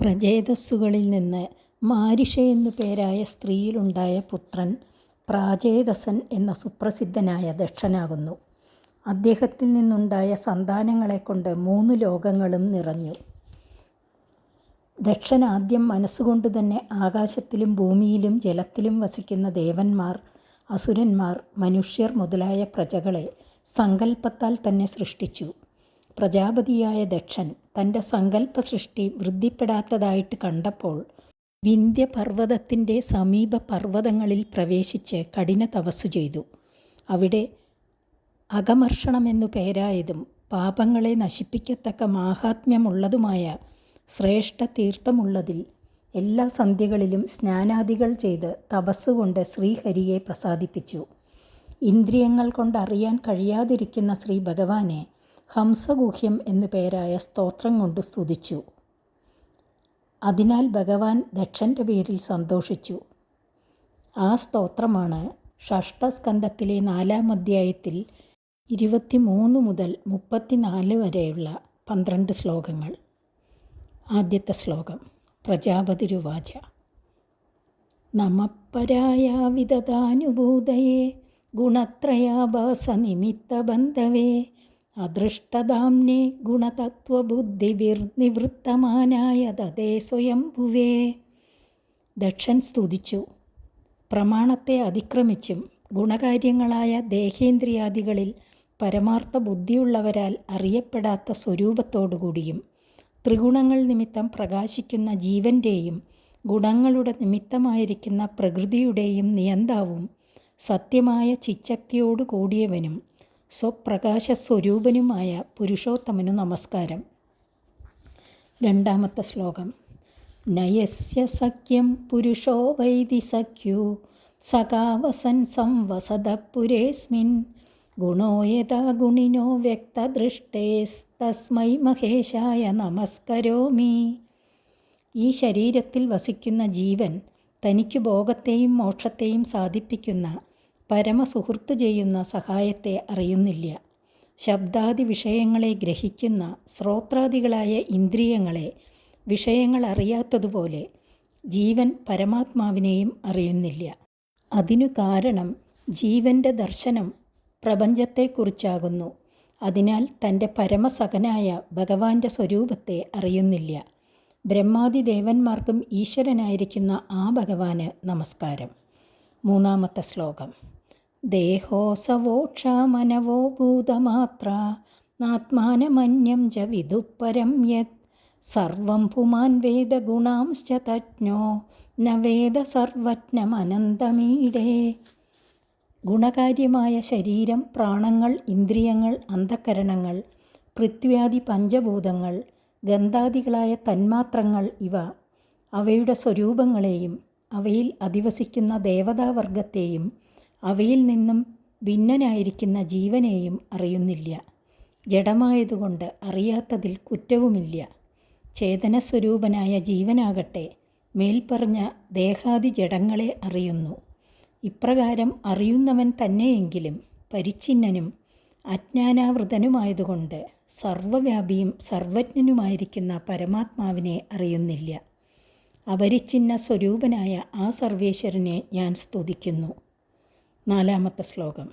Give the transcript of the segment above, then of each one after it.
പ്രചേതസ്സുകളിൽ നിന്ന് മാരിഷ എന്നു പേരായ സ്ത്രീയിലുണ്ടായ പുത്രൻ പ്രാചേതസൻ എന്ന സുപ്രസിദ്ധനായ ദക്ഷനാകുന്നു. അദ്ദേഹത്തിൽ നിന്നുണ്ടായ സന്താനങ്ങളെ കൊണ്ട് മൂന്ന് ലോകങ്ങളും നിറഞ്ഞു. ദക്ഷൻ ആദ്യം മനസ്സുകൊണ്ട് തന്നെ ആകാശത്തിലും ഭൂമിയിലും ജലത്തിലും വസിക്കുന്ന ദേവന്മാർ, അസുരന്മാർ, മനുഷ്യർ മുതലായ പ്രജകളെ സങ്കല്പത്താൽ തന്നെ സൃഷ്ടിച്ചു. പ്രജാപതിയായ ദക്ഷൻ തന്റെ സങ്കല്പസൃഷ്ടി വൃദ്ധിപ്പെടാത്തതായിട്ട് കണ്ടപ്പോൾ വിന്ധ്യപർവതത്തിന്റെ സമീപ പർവതങ്ങളിൽ പ്രവേശിച്ച് കഠിന തപസ്സു ചെയ്തു. അവിടെ അകമർഷണമെന്നു പേരായതും പാപങ്ങളെ നശിപ്പിക്കത്തക്ക മാഹാത്മ്യമുള്ളതുമായ ശ്രേഷ്ഠ തീർത്ഥമുള്ളതിൽ എല്ലാ സന്ധ്യകളിലും സ്നാനാദികൾ ചെയ്ത് തപസ്സുകൊണ്ട് ശ്രീഹരിയെ പ്രസാദിപ്പിച്ചു. ഇന്ദ്രിയങ്ങൾ കൊണ്ടറിയാൻ കഴിയാതിരിക്കുന്ന ശ്രീഭഗവാനെ ഹംസഗുഹ്യം എന്നു പേരായ സ്തോത്രം കൊണ്ട് സ്തുതിച്ചു. അതിനാൽ ഭഗവാൻ ദക്ഷന്റെ പേരിൽ സന്തോഷിച്ചു. ആ സ്തോത്രമാണ് ഷഷ്ടസ്കന്ധത്തിലെ നാലാം അധ്യായത്തിൽ ഇരുപത്തിമൂന്ന് മുതൽ മുപ്പത്തിനാല് വരെയുള്ള പന്ത്രണ്ട് ശ്ലോകങ്ങൾ. ആദ്യത്തെ ശ്ലോകം പ്രജാപതിരുവാച നമഃ പരായാവിതതാനുഭൂതയേ ഗുണത്രയാഭാസനിമിത്തബന്ധവേ അദൃഷ്ടധാംനേ ഗുണതത്വബുദ്ധിവിർനിവൃത്തമാനായ തതേ സ്വയം ഭുവേ ദക്ഷൻ സ്തുതിച്ചു. പ്രമാണത്തെ അതിക്രമിച്ചും ഗുണകാര്യങ്ങളായ ദേഹേന്ദ്രിയാദികളിൽ പരമാർത്ഥ ബുദ്ധിയുള്ളവരാൽ അറിയപ്പെടാത്ത സ്വരൂപത്തോടുകൂടിയും ത്രിഗുണങ്ങൾ നിമിത്തം പ്രകാശിക്കുന്ന ജീവന്റെയും ഗുണങ്ങളുടെ നിമിത്തമായിരിക്കുന്ന പ്രകൃതിയുടെയും നിയന്താവും സത്യമായ ചിച്ചക്തിയോടു കൂടിയവനും സ്വപ്രകാശസ്വരൂപനുമായ പുരുഷോത്തമനു നമസ്കാരം. രണ്ടാമത്തെ ശ്ലോകം നയസ്യ യസ്യ സഖ്യം പുരുഷോ വൈദി സഖ്യോ സകാവസൻ സംവസത പുരേസ്മിൻ ഗുണോ യഥാ ഗുണിനോ വ്യക്തദൃഷ്ടേസ്തസ്മൈ മഹേശായ നമസ്കരോമി. ഈ ശരീരത്തിൽ വസിക്കുന്ന ജീവൻ തനിക്ക് ഭോഗത്തെയും മോക്ഷത്തെയും സാധിപ്പിക്കുന്ന പരമസുഹൃത്ത് ചെയ്യുന്ന സഹായത്തെ അറിയുന്നില്ല. ശബ്ദാദി വിഷയങ്ങളെ ഗ്രഹിക്കുന്ന ശ്രോത്രാദികളായ ഇന്ദ്രിയങ്ങളെ വിഷയങ്ങൾ അറിയാത്തതുപോലെ ജീവൻ പരമാത്മാവിനെയും അറിയുന്നില്ല. അതിനു കാരണം ജീവന്റെ ദർശനം പ്രപഞ്ചത്തെക്കുറിച്ചാകുന്നു. അതിനാൽ തന്റെ പരമസഖനായ ഭഗവാന്റെ സ്വരൂപത്തെ അറിയുന്നില്ല. ബ്രഹ്മാദി ദേവന്മാർക്കും ഈശ്വരനായിരിക്കുന്ന ആ ഭഗവാന് നമസ്കാരം. മൂന്നാമത്തെ ശ്ലോകം ദേഹോऽസവോക്ഷാമനവോ ഭൂതമാത്ര നാത്മാനമന്യം ച വിദുപ്പരം പരം യത്. സർവം പുമാൻ വേദഗുണാംശ്ച തജ്ഞോ ന വേദ സർവജ്ഞമനന്തമീടേ. ഗുണകാര്യമായ ശരീരം, പ്രാണങ്ങൾ, ഇന്ദ്രിയങ്ങൾ, അന്ധകരണങ്ങൾ പൃഥ്വ്യാദി പഞ്ചഭൂതങ്ങൾ, ഗന്ധാദികളായ തന്മാത്രങ്ങൾ ഇവ അവയുടെ സ്വരൂപങ്ങളെയും അവയിൽ അധിവസിക്കുന്ന ദേവതാവർഗത്തെയും അവയിൽ നിന്നും ഭിന്നനായിരിക്കുന്ന ജീവനെയും അറിയുന്നില്ല. ജഡമായതുകൊണ്ട് അറിയാത്തതിൽ കുറ്റവുമില്ല. ചേതനസ്വരൂപനായ ജീവനാകട്ടെ മേൽപ്പറഞ്ഞ ദേഹാദി ജഡങ്ങളെ അറിയുന്നു. ഇപ്രകാരം അറിയുന്നവൻ തന്നെയെങ്കിലും പരിച്ഛിന്നനും അജ്ഞാനാവൃതനുമായതുകൊണ്ട് സർവവ്യാപിയും സർവജ്ഞനുമായിരിക്കുന്ന പരമാത്മാവിനെ അറിയുന്നില്ല. അപരിച്ഛിന്ന സ്വരൂപനായ ആ സർവേശ്വരനെ ഞാൻ സ്തുതിക്കുന്നു. നാലാമത്തെ ശ്ലോകം.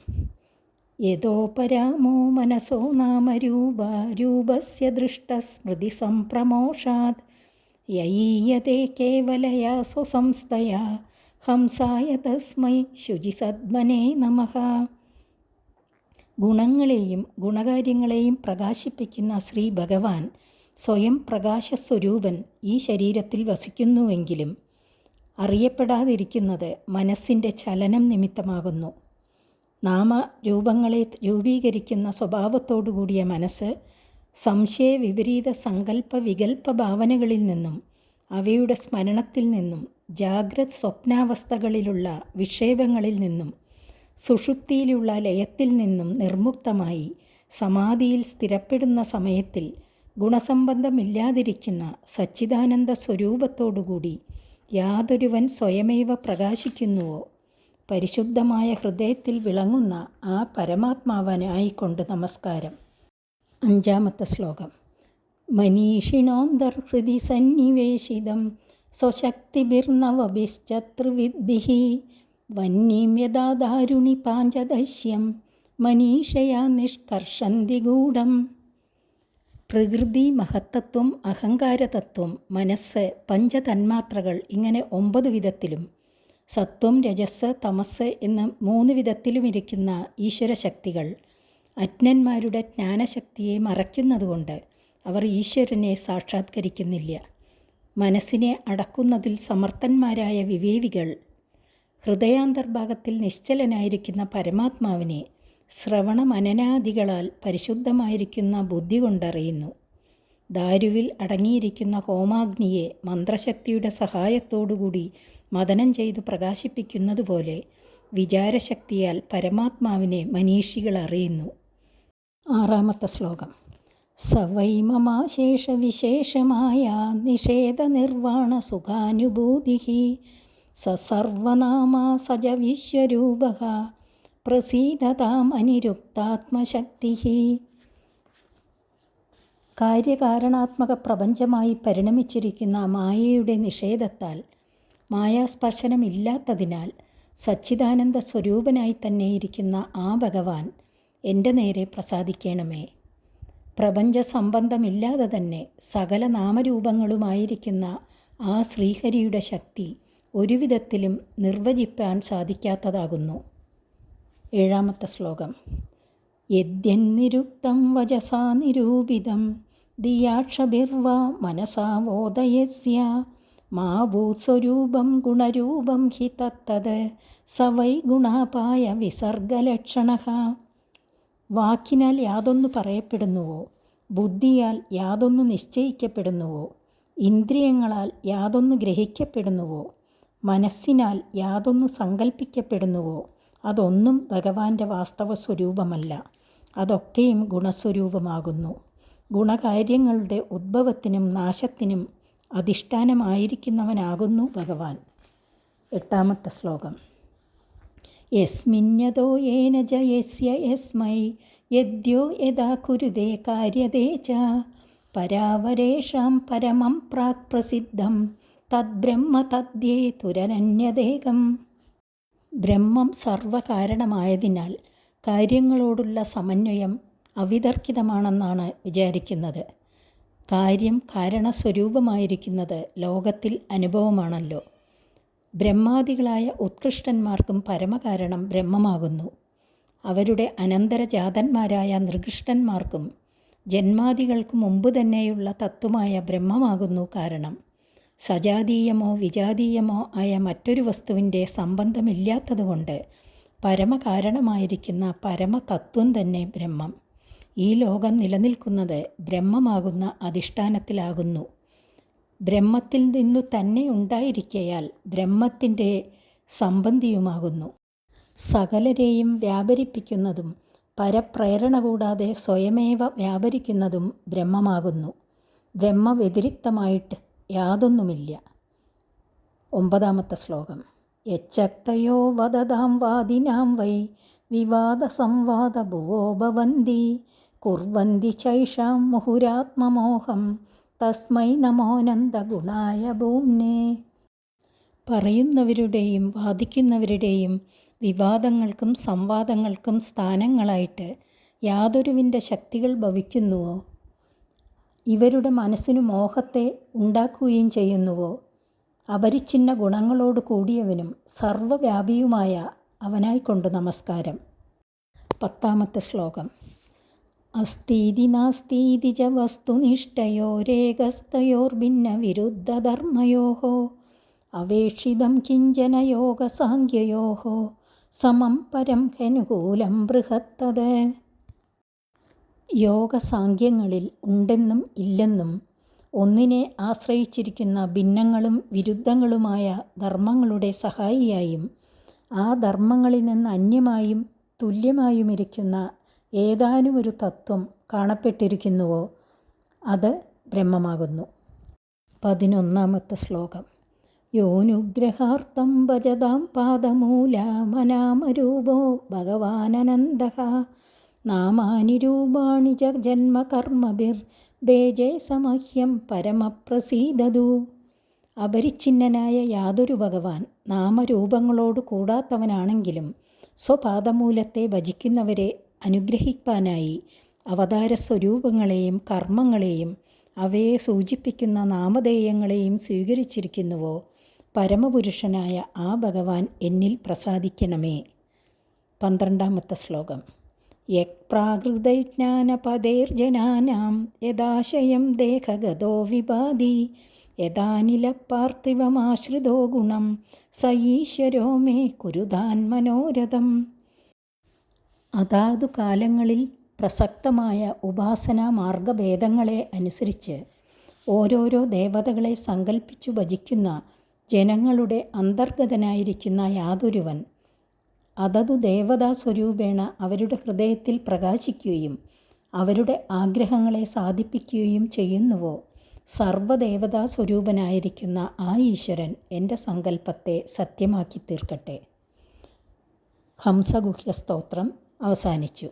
യഥോപരാമോ മനസോ നാമരൂപാ രൂപസ്യ ദൃഷ്ടസ്മൃതിസംപ്രമോഷാത് യയീയതേ കേവലയാ സ്വസംസ്ഥയാ ഹംസായ തസ്മൈ ശുചിസദ്മനേ നമ. ഗുണങ്ങളെയും ഗുണകാര്യങ്ങളെയും പ്രകാശിപ്പിക്കുന്ന ശ്രീ ഭഗവാൻ സ്വയം പ്രകാശസ്വരൂപൻ ഈ ശരീരത്തിൽ വസിക്കുന്നുവെങ്കിലും അറിയപ്പെടാതിരിക്കുന്നത് മനസ്സിന്റെ ചലനം നിമിത്തമാകുന്നു. നാമരൂപങ്ങളെ രൂപീകരിക്കുന്ന സ്വഭാവത്തോടുകൂടിയ മനസ്സ് സംശയവിപരീത സങ്കല്പ വികല്പ ഭാവനകളിൽ നിന്നും അവയുടെ സ്മരണത്തിൽ നിന്നും ജാഗ്രത് സ്വപ്നാവസ്ഥകളിലുള്ള വിക്ഷേപങ്ങളിൽ നിന്നും സുഷുപ്തിയിലുള്ള ലയത്തിൽ നിന്നും നിർമുക്തമായി സമാധിയിൽ സ്ഥിരപ്പെടുന്ന സമയത്തിൽ ഗുണസംബന്ധമില്ലാതിരിക്കുന്ന സച്ചിദാനന്ദ സ്വരൂപത്തോടുകൂടി യാതൊരുവൻ സ്വയമേവ പ്രകാശിക്കുന്നുവോ? പരിശുദ്ധമായ ഹൃദയത്തിൽ വിളങ്ങുന്ന ആ പരമാത്മാവനായിക്കൊണ്ട് നമസ്കാരം. അഞ്ചാമത്തെ ശ്ലോകം. മനീഷിണോന്തർഹൃതി സന്നിവേശിതം സ്വശക്തിഭിർനവഭിശ്ചത്രുവിദ്ഭിः വന്യം യഥാ ദാരുണി പാഞ്ചദശ്യം മനീഷയാ നിഷ്കർഷന്തി ഗൂഢം. പ്രകൃതി മഹത്തത്വം അഹങ്കാരതത്വം മനസ്സ് പഞ്ചതന്മാത്രകൾ ഇങ്ങനെ ഒമ്പത് വിധത്തിലും സത്വം രജസ് തമസ് എന്ന് മൂന്ന് വിധത്തിലും വിധത്തിലുമിരിക്കുന്ന ഈശ്വരശക്തികൾ അജ്ഞന്മാരുടെ ജ്ഞാനശക്തിയെ മറയ്ക്കുന്നതുകൊണ്ട് അവർ ഈശ്വരനെ സാക്ഷാത്കരിക്കുന്നില്ല. മനസ്സിനെ അടക്കുന്നതിൽ സമർത്ഥന്മാരായ വിവേകികൾ ഹൃദയാന്തർഭാഗത്തിൽ നിശ്ചലനായിരിക്കുന്ന പരമാത്മാവിനെ ശ്രവണ മനനാദികളാൽ പരിശുദ്ധമായിരിക്കുന്ന ബുദ്ധി കൊണ്ടറിയുന്നു. ദാരുവിൽ അടങ്ങിയിരിക്കുന്ന ഹോമാഗ്നിയെ മന്ത്രശക്തിയുടെ സഹായത്തോടുകൂടി മദനം ചെയ്തു പ്രകാശിപ്പിക്കുന്നതുപോലെ വിചാരശക്തിയാൽ പരമാത്മാവിനെ മനീഷികൾ അറിയുന്നു. ആറാമത്തെ ശ്ലോകം. സവൈമമാശേഷ വിശേഷമായ നിഷേധ നിർവാണ സുഖാനുഭൂതി സസർവനാമാ സജ വിശ്വരൂപ പ്രസീദതാം അനിരുക്താത്മശക്തി. കാര്യകാരണാത്മക പ്രപഞ്ചമായി പരിണമിച്ചിരിക്കുന്ന മായയുടെ നിഷേധത്താൽ മായാസ്പർശനമില്ലാത്തതിനാൽ സച്ചിദാനന്ദ സ്വരൂപനായി തന്നെ ഇരിക്കുന്ന ആ ഭഗവാൻ എന്റെ നേരെ പ്രസാദിക്കണമേ. പ്രപഞ്ച സംബന്ധമില്ലാതെ തന്നെ സകല നാമരൂപങ്ങളുമായിരിക്കുന്ന ആ ശ്രീഹരിയുടെ ശക്തി ഒരുവിധത്തിലും നിർവചിപ്പാൻ സാധിക്കാത്തതാകുന്നു. ഏഴാമത്തെ ശ്ലോകം. യദ്യന്നിരുക്തം വചസാ നിരൂപിതം ദിയാക്ഷഭിർവാ മനസാവോദയസ്യ മാ ഭൂസ്വരൂപം ഗുണരൂപം ഹി തത്തത് സ വൈ ഗുണാപായ വിസർഗലക്ഷണ. വാക്കിനാൽ യാതൊന്നു പറയപ്പെടുന്നുവോ? ബുദ്ധിയാൽ യാതൊന്നു നിശ്ചയിക്കപ്പെടുന്നുവോ? ഇന്ദ്രിയങ്ങളാൽ യാതൊന്നു ഗ്രഹിക്കപ്പെടുന്നുവോ? മനസ്സിനാൽ യാതൊന്നു സങ്കല്പിക്കപ്പെടുന്നുവോ അതൊന്നും ഭഗവാന്റെ വാസ്തവ സ്വരൂപമല്ല അതൊക്കെയും ഗുണസ്വരൂപമാകുന്നു. ഗുണകാര്യങ്ങളുടെ ഉദ്ഭവത്തിനും നാശത്തിനും അധിഷ്ഠാനമായിരിക്കുന്നവനാകുന്നു ഭഗവാൻ. എട്ടാമത്തെ ശ്ലോകം. യസ്മിന്യതോ യേന ജയസ്യ യസ്യ യസ്മൈ യദ്യോ യഥാ കുരുതേ കാര്യതേ ച പരാവരേഷാം പരമം പ്രാക് പ്രസിദ്ധം തദ്ബ്രഹ്മ തദ്യേ തുരനന്യദേകം. ബ്രഹ്മം സർവകാരണമായതിനാൽ കാര്യങ്ങളോടുള്ള സമന്വയം അവിതർക്കിതമാണെന്നാണ് വിചാരിക്കുന്നത്. കാര്യം കാരണസ്വരൂപമായിരിക്കുന്നത് ലോകത്തിൽ അനുഭവമാണല്ലോ. ബ്രഹ്മാദികളായ ഉത്കൃഷ്ടന്മാർക്കും പരമകാരണം ബ്രഹ്മമാകുന്നു. അവരുടെ അനന്തരജാതന്മാരായ നികൃഷ്ടന്മാർക്കും ജന്മാദികൾക്ക് മുമ്പ് തന്നെയുള്ള തത്വമായ ബ്രഹ്മമാകുന്നു കാരണം. സജാതീയമോ വിജാതീയമോ ആയ മറ്റൊരു വസ്തുവിന്റെ സംബന്ധമില്ലാത്തതുകൊണ്ട് പരമകാരണമായിരിക്കുന്ന പരമതത്വം തന്നെ ബ്രഹ്മം. ഈ ലോകം നിലനിൽക്കുന്നത് ബ്രഹ്മമാകുന്ന അധിഷ്ഠാനത്തിലാകുന്നു. ബ്രഹ്മത്തിൽ നിന്നു തന്നെ ഉണ്ടായിരിക്കയാൽ ബ്രഹ്മത്തിന്റെ സംബന്ധിയുമാകുന്നു. സകലരെയും വ്യാപരിപ്പിക്കുന്നതും പരപ്രേരണ കൂടാതെ സ്വയമേവ വ്യാപരിക്കുന്നതും ബ്രഹ്മമാകുന്നു. ബ്രഹ്മവ്യതിരിക്തമായിട്ട് യാതൊന്നുമില്ല. ഒമ്പതാമത്തെ ശ്ലോകം. യച്ചക്തയോ വദതാം വാദിനാം വൈ വിവാദ സംവാദ ഭുവോ ഭവന്തി കുർവന്തി ചൈഷാം മുഹുരാത്മമോഹം തസ്മൈ നമോനന്ദ ഗുണായ ഭൂമ്നേ. പറയുന്നവരുടെയും വാദിക്കുന്നവരുടെയും വിവാദങ്ങൾക്കും സംവാദങ്ങൾക്കും സ്ഥാനങ്ങളായിട്ട് യാതൊരുവിന്റെ ശക്തികൾ ഭവിക്കുന്നുവോ? ഇവരുടെ മനസ്സിനു മോഹത്തെ ഉണ്ടാക്കുകയും ചെയ്യുന്നുവോ? അപരിച്ഛിന്ന ഗുണങ്ങളോട് കൂടിയവനും സർവവ്യാപിയുമായ അവനായിക്കൊണ്ട് നമസ്കാരം. പത്താമത്തെ ശ്ലോകം. അസ്ഥീതി നാസ്തീതി ച വസ്തുനിഷ്ഠയോരേകസ്തയോർഭിന്ന വിരുദ്ധധർമ്മയോ അവേക്ഷിതം കിഞ്ചന യോഗസാഖ്യയോ സമം പരം ഹനുകൂലം ബൃഹത്തത്. യോഗസാഖ്യങ്ങളിൽ ഉണ്ടെന്നും ഇല്ലെന്നും ഒന്നിനെ ആശ്രയിച്ചിരിക്കുന്ന ഭിന്നങ്ങളും വിരുദ്ധങ്ങളുമായ ധർമ്മങ്ങളുടെ സഹായിയായും ആ ധർമ്മങ്ങളിൽ നിന്ന് അന്യമായും തുല്യമായുമിരിക്കുന്ന ഒരു തത്വം കാണപ്പെട്ടിരിക്കുന്നുവോ അത് ബ്രഹ്മമാകുന്നു. പതിനൊന്നാമത്തെ ശ്ലോകം. യോനുഗ്രഹാർത്ഥം ഭജതാം പാദമൂലാമനാമരൂപോ ഭഗവാനനന്ദ നാമാനി രൂപാണി ച ജന്മകർമ്മഭിർ ബേജേ സമഹ്യം പരമപ്രസീദതു. അപരിച്ഛിന്നനായ യാതൊരു ഭഗവാൻ നാമരൂപങ്ങളോട് കൂടാത്തവനാണെങ്കിലും സ്വപാദമൂലത്തെ ഭജിക്കുന്നവരെ അനുഗ്രഹിക്കാനായി അവതാര സ്വരൂപങ്ങളെയും കർമ്മങ്ങളെയും അവയെ സൂചിപ്പിക്കുന്ന നാമധേയങ്ങളെയും സ്വീകരിച്ചിരിക്കുന്നുവോ പരമപുരുഷനായ ആ ഭഗവാൻ എന്നിൽ പ്രസാദിക്കണമേ. പന്ത്രണ്ടാമത്തെ ശ്ലോകം. യക് യഥാശയം ദേഹഗതോ വിഭാതി യഥാനില പാർത്ഥിവമാശ്രിതോ ഗുണം സ ഈശ്വരോ മേ കുരുതാൻ മനോരഥം. അതാതു കാലങ്ങളിൽ പ്രസക്തമായ ഉപാസനാ മാർഗഭേദങ്ങളെ അനുസരിച്ച് ഓരോരോ ദേവതകളെ സങ്കല്പിച്ചു ഭജിക്കുന്ന ജനങ്ങളുടെ അന്തർഗതനായിരിക്കുന്ന യാതൊരുവൻ അതതു ദേവതാ സ്വരൂപേണ അവരുടെ ഹൃദയത്തിൽ പ്രകാശിക്കുകയും അവരുടെ ആഗ്രഹങ്ങളെ സാധിപ്പിക്കുകയും ചെയ്യുന്നുവോ? സർവദേവതാ സ്വരൂപനായിരിക്കുന്ന ആ ഈശ്വരൻ എന്റെ സങ്കല്പത്തെ സത്യമാക്കി തീർക്കട്ടെ ഹംസഗുഹ്യ സ്തോത്രം അവസാനിച്ചു.